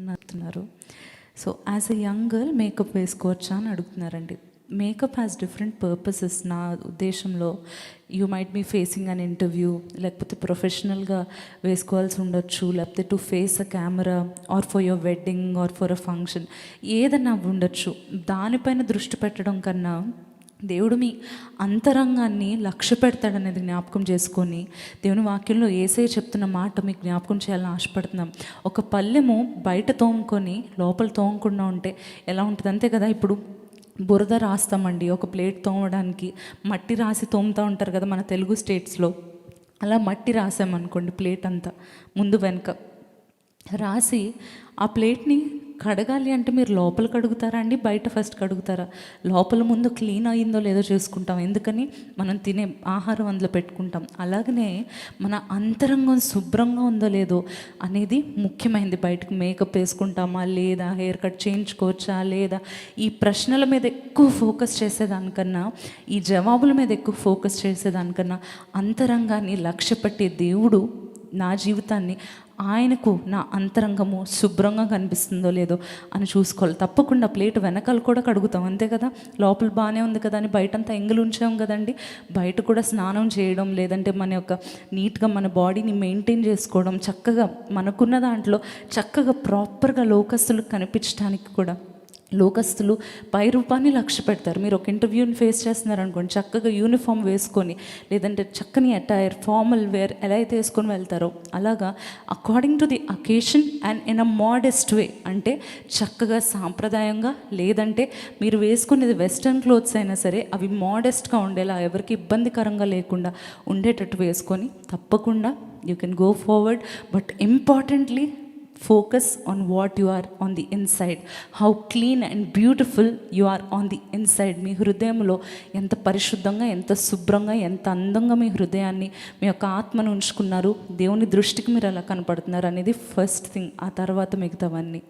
అడుగుతున్నారు so as a young girl makeup వేసుకోవచ్చా అని అడుగుతున్నారండి. మేకప్ హ్యాస్ డిఫరెంట్ పర్పసెస్ నా ఉద్దేశంలో you might be facing an interview లేకపోతే ప్రొఫెషనల్గా వేసుకోవాల్సి ఉండొచ్చు లేకపోతే to face a camera or for your wedding or for a function ఏదన్నా ఉండొచ్చు. దానిపైన దృష్టి పెట్టడం కన్నా దేవుడు మీ అంతరంగాన్ని లక్ష్య పెడతాడనేది జ్ఞాపకం చేసుకొని దేవుని వాక్యంలో ఏసే చెప్తున్న మాట మీకు జ్ఞాపకం చేయాలని ఆశపడుతున్నాం. ఒక పల్లెము బయట తోముకొని లోపల తోమకుండా ఉంటే ఎలా ఉంటుంది? అంతే కదా ఇప్పుడు బురద రాస్తామండి ఒక ప్లేట్ తోమడానికి మట్టి రాసి తోముతూ ఉంటారు కదా మన తెలుగు స్టేట్స్లో. అలా మట్టి రాసామనుకోండి ప్లేట్ అంతా ముందు వెనక. రాసి ఆ ప్లేట్ని కడగాలి అంటే మీరు లోపల కడుగుతారా అండి? బయట ఫస్ట్ కడుగుతారా? లోపల ముందు క్లీన్ అయిందో లేదో చూసుకుంటాం. ఎందుకని? మనం తినే ఆహారం అందులో పెట్టుకుంటాం. అలాగనే మన అంతరంగం శుభ్రంగా ఉందో లేదో అనేది ముఖ్యమైనది బయటకు మేకప్ వేసుకుంటామా? లేదా హెయిర్ కట్ చేయించుకోవచ్చా? లేదా ఈ ప్రశ్నల మీద ఎక్కువ ఫోకస్ చేసేదానికన్నా ఈ జవాబుల మీద ఎక్కువ ఫోకస్ చేసేదానికన్నా అంతరంగాన్ని లక్ష్యపెట్టే దేవుడు నా జీవితాన్ని ఆయనకు నా అంతరంగము శుభ్రంగా కనిపిస్తుందో లేదో అని చూసుకోవాలి. తప్పకుండా ప్లేట్ వెనకాల కూడా కడుగుతాం. అంతే కదా? లోపల బాగానే ఉంది కదా అని బయటంతా ఎంగులు ఉంచాం కదండి. బయట కూడా స్నానం చేయడం లేదంటే మన యొక్క నీట్గా మన బాడీని మెయింటైన్ చేసుకోవడం చక్కగా మనకున్న దాంట్లో చక్కగా ప్రాపర్గా లోకస్తులు కనిపించడానికి కూడా లోకస్తులు పై రూపాన్ని లక్ష్య పెడతారు. మీరు ఒక ఇంటర్వ్యూని ఫేస్ చేస్తున్నారు అనుకోండి చక్కగా యూనిఫామ్ వేసుకొని లేదంటే చక్కని అటైర్ ఫార్మల్ వేర్ ఎలా అయితే వేసుకొని వెళ్తారో అలాగా according to the occasion and in a modest way అంటే చక్కగా సాంప్రదాయంగా లేదంటే మీరు వేసుకునేది వెస్ట్రన్ క్లోత్స్ అయినా సరే అవి మోడెస్ట్గా ఉండేలా ఎవరికి ఇబ్బందికరంగా లేకుండా ఉండేటట్టు వేసుకొని తప్పకుండా you can go forward but importantly focus on what you are on the inside how clean and beautiful you are on the inside మీ హృదయంలో ఎంత పరిశుద్ధంగా ఎంత శుభ్రంగా ఎంత అందంగా మీ హృదయాన్ని మీ యొక్క ఆత్మను ఉంచుకున్నారు. దేవుని దృష్టికి మీరు ఎలా కనపడుతున్నారు అనేది ఫస్ట్ థింగ్ ఆ తర్వాత మిగతావన్నీ.